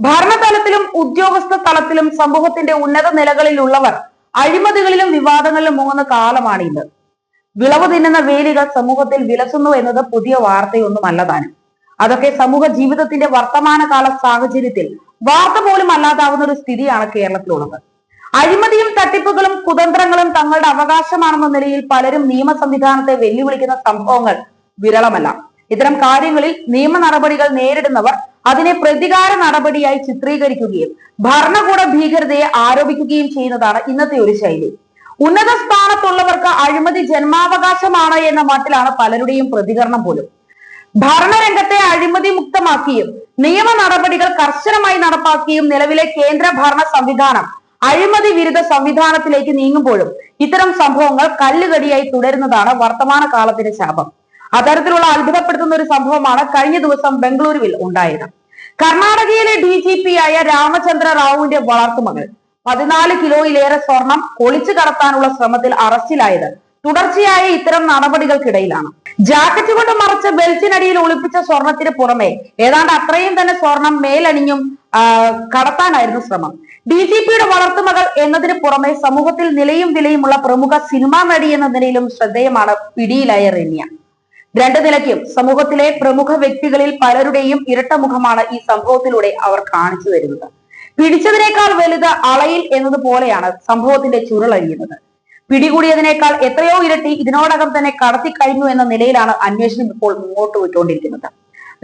ഭരണതലത്തിലും ഉദ്യോഗസ്ഥ തലത്തിലും സമൂഹത്തിന്റെ ഉന്നത നിലകളിലുള്ളവർ അഴിമതികളിലും വിവാദങ്ങളിലും മുങ്ങുന്ന കാലമാണ് ഇത് വിളവ് തിന്നുന്ന വേലികൾ സമൂഹത്തിൽ വിലസുന്നു എന്നത് പുതിയ വാർത്തയൊന്നും അല്ലതാണ് അതൊക്കെ സമൂഹ ജീവിതത്തിന്റെ വർത്തമാനകാല സാഹചര്യത്തിൽ വാർത്ത പോലും അല്ലാതാവുന്ന ഒരു സ്ഥിതിയാണ് കേരളത്തിലുള്ളത്. അഴിമതിയും തട്ടിപ്പുകളും കുതന്ത്രങ്ങളും തങ്ങളുടെ അവകാശമാണെന്ന നിലയിൽ പലരും നിയമ സംവിധാനത്തെ വെല്ലുവിളിക്കുന്ന സംഭവങ്ങൾ വിരളമല്ല. ഇത്തരം കാര്യങ്ങളിൽ നിയമ നടപടികൾ നേരിടുന്നവർ അതിനെ പ്രതികാര നടപടിയായി ചിത്രീകരിക്കുകയും ഭരണകൂട ഭീകരതയെ ആരോപിക്കുകയും ചെയ്യുന്നതാണ് ഇന്നത്തെ ഒരു ശൈലി. ഉന്നത സ്ഥാനത്തുള്ളവർക്ക് അഴിമതി ജന്മാവകാശമാണ് എന്ന മട്ടിലാണ് പലരുടെയും പ്രതികരണം പോലും. ഭരണരംഗത്തെ അഴിമതി മുക്തമാക്കിയും നിയമ നടപടികൾ കർശനമായി നടപ്പാക്കിയും നിലവിലെ കേന്ദ്ര ഭരണ സംവിധാനം അഴിമതി വിരുദ്ധ സംവിധാനത്തിലേക്ക് നീങ്ങുമ്പോഴും ഇത്തരം സംഭവങ്ങൾ കല്ലുകടിയായി തുടരുന്നതാണ് വർത്തമാന കാലത്തിന്റെ ശാപം. അത്തരത്തിലുള്ള അത്ഭുതപ്പെടുത്തുന്ന ഒരു സംഭവമാണ് കഴിഞ്ഞ ദിവസം ബംഗളൂരുവിൽ ഉണ്ടായത്. കർണാടകയിലെ ഡി ജി പി ആയ രാമചന്ദ്ര റാവുവിന്റെ വളർത്തുമകൾ പതിനാല് കിലോയിലേറെ സ്വർണം ഒളിച്ചു കടത്താനുള്ള ശ്രമത്തിൽ അറസ്റ്റിലായത് തുടർച്ചയായ ഇത്തരം നടപടികൾക്കിടയിലാണ്. ജാക്കറ്റ് കൊണ്ട് മറച്ച ബെൽറ്റിനടിയിൽ ഒളിപ്പിച്ച സ്വർണത്തിന് പുറമെ ഏതാണ്ട് അത്രയും തന്നെ സ്വർണം മേലണിഞ്ഞും കടത്താനായിരുന്നു ശ്രമം. ഡി ജി പിയുടെ വളർത്തുമകൾ എന്നതിന് പുറമെ സമൂഹത്തിൽ നിലയും വിലയുമുള്ള പ്രമുഖ സിനിമാ നടി എന്ന നിലയിലും ശ്രദ്ധേയമാണ് പിടിയിലായ റെന്യ രണ്ട് നിലയ്ക്കും സമൂഹത്തിലെ പ്രമുഖ വ്യക്തികളിൽ പലരുടെയും ഇരട്ടമുഖമാണ് ഈ സംഭവത്തിലൂടെ അവർ കാണിച്ചു തരുന്നത്. പിടിച്ചതിനേക്കാൾ വലുത് അളയിൽ എന്നതുപോലെയാണ് സംഭവത്തിന്റെ ചുരുളഴിയുന്നത്. പിടികൂടിയതിനേക്കാൾ എത്രയോ ഇരട്ടി ഇതിനോടകം തന്നെ കടത്തി കഴിഞ്ഞു എന്ന നിലയിലാണ് അന്വേഷണം ഇപ്പോൾ മുന്നോട്ട് പോയിക്കൊണ്ടിരിക്കുന്നത്.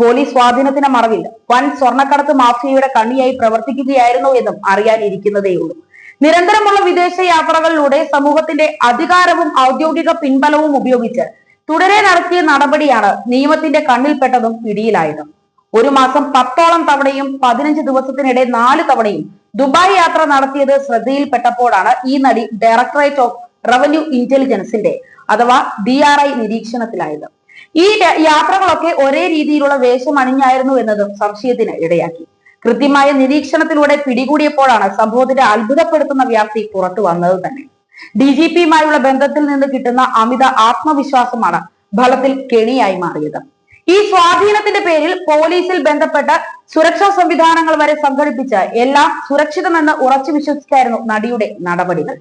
പോലീസ് സ്വാധീനത്തിന്റെ മറവിൽ വൻ സ്വർണക്കടത്ത് മാഫിയയുടെ കണ്ണിയായി പ്രവർത്തിക്കുകയായിരുന്നു എന്നും അറിയാനിരിക്കുന്നതേയുള്ളൂ നിരന്തരമുള്ള വിദേശ യാത്രകളിലൂടെ സമൂഹത്തിന്റെ അധികാരവും ഔദ്യോഗിക പിൻബലവും ഉപയോഗിച്ച് തുടരെ നടത്തിയ നടപടിയാണ് നിയമത്തിന്റെ കണ്ണിൽപ്പെട്ടതും പിടിയിലായതും. ഒരു മാസം പത്തോളം തവണയും പതിനഞ്ച് ദിവസത്തിനിടെ നാല് തവണയും ദുബായ് യാത്ര നടത്തിയത് ശ്രദ്ധയിൽപ്പെട്ടപ്പോഴാണ് ഈ നടി ഡയറക്ടറേറ്റ് ഓഫ് റവന്യൂ ഇന്റലിജൻസിന്റെ അഥവാ ഡി ആർ ഐ നിരീക്ഷണത്തിലായത്. ഈ യാത്രകളൊക്കെ ഒരേ രീതിയിലുള്ള വേഷം അണിഞ്ഞായിരുന്നു എന്നതും സംശയത്തിന് ഇടയാക്കി. കൃത്യമായ നിരീക്ഷണത്തിലൂടെ പിടികൂടിയപ്പോഴാണ് സംഭവത്തിന്റെ അത്ഭുതപ്പെടുത്തുന്ന വ്യാപ്തി പുറത്തു വന്നത് തന്നെ. ഡി ജി പിയുമായുള്ള ബന്ധത്തിൽ നിന്ന് കിട്ടുന്ന അമിത ആത്മവിശ്വാസമാണ് ഫലത്തിൽ കെണിയായി മാറിയത്. ഈ സ്വാധീനത്തിന്റെ പേരിൽ പോലീസിൽ ബന്ധപ്പെട്ട സുരക്ഷാ സംവിധാനങ്ങൾ വരെ സംഘടിപ്പിച്ച് എല്ലാം സുരക്ഷിതമെന്ന് ഉറച്ചു വിശ്വസിച്ചായിരുന്നു നടിയുടെ നടപടികൾ.